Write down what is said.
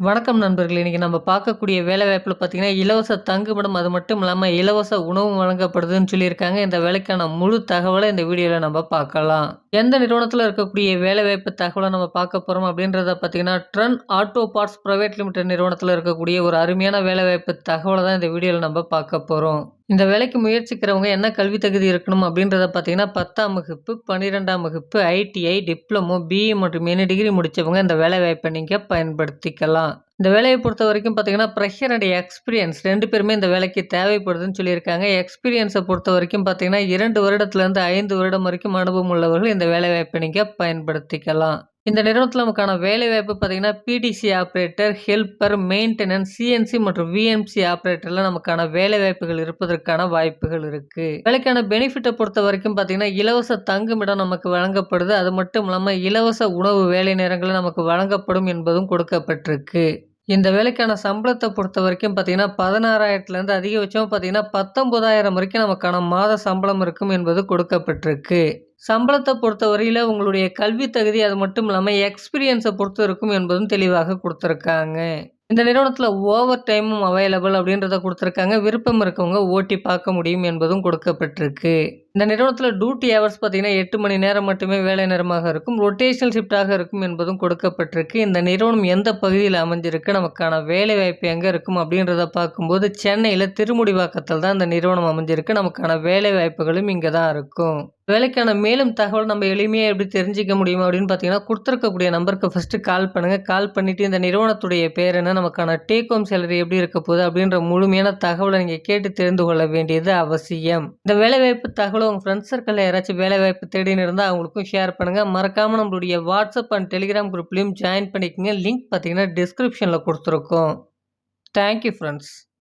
வணக்கம் நண்பர்கள் இன்னைக்கு நம்ம பார்க்கக்கூடிய வேலைவாய்ப்பில் பார்த்தீங்கன்னா, இலவச தங்குமிடம் அது மட்டும் இல்லாமல் இலவச உணவும் வழங்கப்படுதுன்னு சொல்லியிருக்காங்க. இந்த வேலைக்கான முழு தகவலை இந்த வீடியோவில் நம்ம பார்க்கலாம். எந்த நிறுவனத்தில் இருக்கக்கூடிய வேலைவாய்ப்பு தகவலை நம்ம பார்க்க போகிறோம் அப்படின்றத பார்த்தீங்கன்னா, ட்ரன் ஆட்டோ பார்ட்ஸ் ப்ரைவேட் லிமிடெட் நிறுவனத்தில் இருக்கக்கூடிய ஒரு அருமையான வேலைவாய்ப்பு தகவலை தான் இந்த வீடியோவில் நம்ம பார்க்க போகிறோம் இந்த வேலைக்கு முயற்சிக்கிறவங்க என்ன கல்வி தகுதி இருக்கணும் அப்படின்றத பார்த்தீங்கன்னா, 10ஆம் வகுப்பு, 12ஆம் வகுப்பு, ஐடிஐ, டிப்ளமோ, பிஇ மற்றும் எனி டிகிரி முடித்தவங்க இந்த வேலைவாய்ப்ப நீங்கள் பயன்படுத்திக்கலாம். இந்த வேலையை பொறுத்த வரைக்கும் பார்த்தீங்கன்னா, ப்ரெஷர் அண்ட் எக்ஸ்பீரியன்ஸ் ரெண்டு பேருமே இந்த வேலைக்கு தேவைப்படுதுன்னு சொல்லியிருக்காங்க. எக்ஸ்பீரியன்ஸை பொறுத்த வரைக்கும் பார்த்தீங்கன்னா, இரண்டு வருடத்துலேருந்து ஐந்து வருடம் வரைக்கும் அனுபவம் உள்ளவர்கள் இந்த வேலைவாய்ப்ப நீங்கள் பயன்படுத்திக்கலாம். இந்த நிறுவனத்தில் நமக்கான வேலைவாய்ப்பு பார்த்தீங்கன்னா, PDC operator helper, maintenance CNC மற்றும் விஎம்சி ஆப்ரேட்டரில் நமக்கான வேலைவாய்ப்புகள் இருப்பதற்கான வாய்ப்புகள் இருக்குது வேலைக்கான பொறுத்த வரைக்கும் பார்த்தீங்கன்னா, இலவச தங்குமிடம் நமக்கு வழங்கப்படுது. அது மட்டும் இல்லாமல் இலவச உணவு வேலை நேரங்கள்ல நமக்கு வழங்கப்படும் என்பதும் கொடுக்கப்பட்டிருக்கு. இந்த வேலைக்கான சம்பளத்தை பொறுத்த வரைக்கும் பார்த்தீங்கன்னா, பதினாறாயிரத்துலேருந்து அதிகபட்சம் பார்த்தீங்கன்னா, 19,000 வரைக்கும் நமக்கான மாத சம்பளம் இருக்கும் என்பது கொடுக்கப்பட்டிருக்கு. சம்பளத்தை பொறுத்த வரையில் உங்களுடைய கல்வி தகுதி அது மட்டும் இல்லாமல் எக்ஸ்பீரியன்ஸை பொறுத்து இருக்கும் என்பதும் தெளிவாக கொடுத்துருக்காங்க இந்த நிறுவனத்தில் ஓவர் டைமும் அவைலபிள் அப்படின்றத கொடுத்துருக்காங்க விருப்பம் இருக்கவங்க ஓட்டி பார்க்க முடியும் என்பதும் கொடுக்கப்பட்டிருக்கு. இந்த நிறுவனத்தில் டியூட்டி ஹவர்ஸ் பார்த்தீங்கன்னா, எட்டு மணி நேரம் மட்டுமே வேலை நேரமாக இருக்கும். ரொட்டேஷனல் ஷிஃப்ட்டாக இருக்கும் என்பதும் கொடுக்கப்பட்டிருக்கு. இந்த நிறுவனம் எந்த பகுதியில் அமைஞ்சிருக்கு, நமக்கான வேலைவாய்ப்பு எங்கே இருக்கும் அப்படின்றத பார்க்கும்போது, சென்னையில் திருமுடிவாக்கத்தில் தான் இந்த நிறுவனம் அமைஞ்சிருக்கு. நமக்கான வேலைவாய்ப்புகளும் இங்கே தான் இருக்கும். வேலைக்கான மேலும் தகவல் நம்ம எளிமையாக எப்படி தெரிஞ்சுக்க முடியும் அப்படின்னு பார்த்தீங்கன்னா, கொடுத்துருக்கக்கூடிய நம்பருக்கு ஃபர்ஸ்ட்டு கால் பண்ணுங்கள் கால் பண்ணிவிட்டு இந்த நிறுவனத்துடைய பேர் என்ன, நமக்கான டேக் ஹோம் சேலரி எப்படி இருக்க போகுது அப்படின்ற முழுமையான தகவலை நீங்கள் கேட்டு தெரிந்து கொள்ள வேண்டியது அவசியம். இந்த வேலைவாய்ப்பு தகவல் உங்க ஃப்ரெண்ட்ஸ் சர்க்கிளில் யாராச்சும் வேலைவாய்ப்பு தேடின்னு இருந்தால் அவங்களுக்கும் ஷேர் பண்ணுங்க. மறக்காமல் நம்மளுடைய வாட்ஸ்அப் அண்ட் டெலிகிராம் குரூப்லேயும் ஜாயின் பண்ணிக்கங்க. லிங்க் பார்த்தீங்கன்னா, டிஸ்கிரிப்ஷனில் கொடுத்துருக்கோம் தேங்க் யூ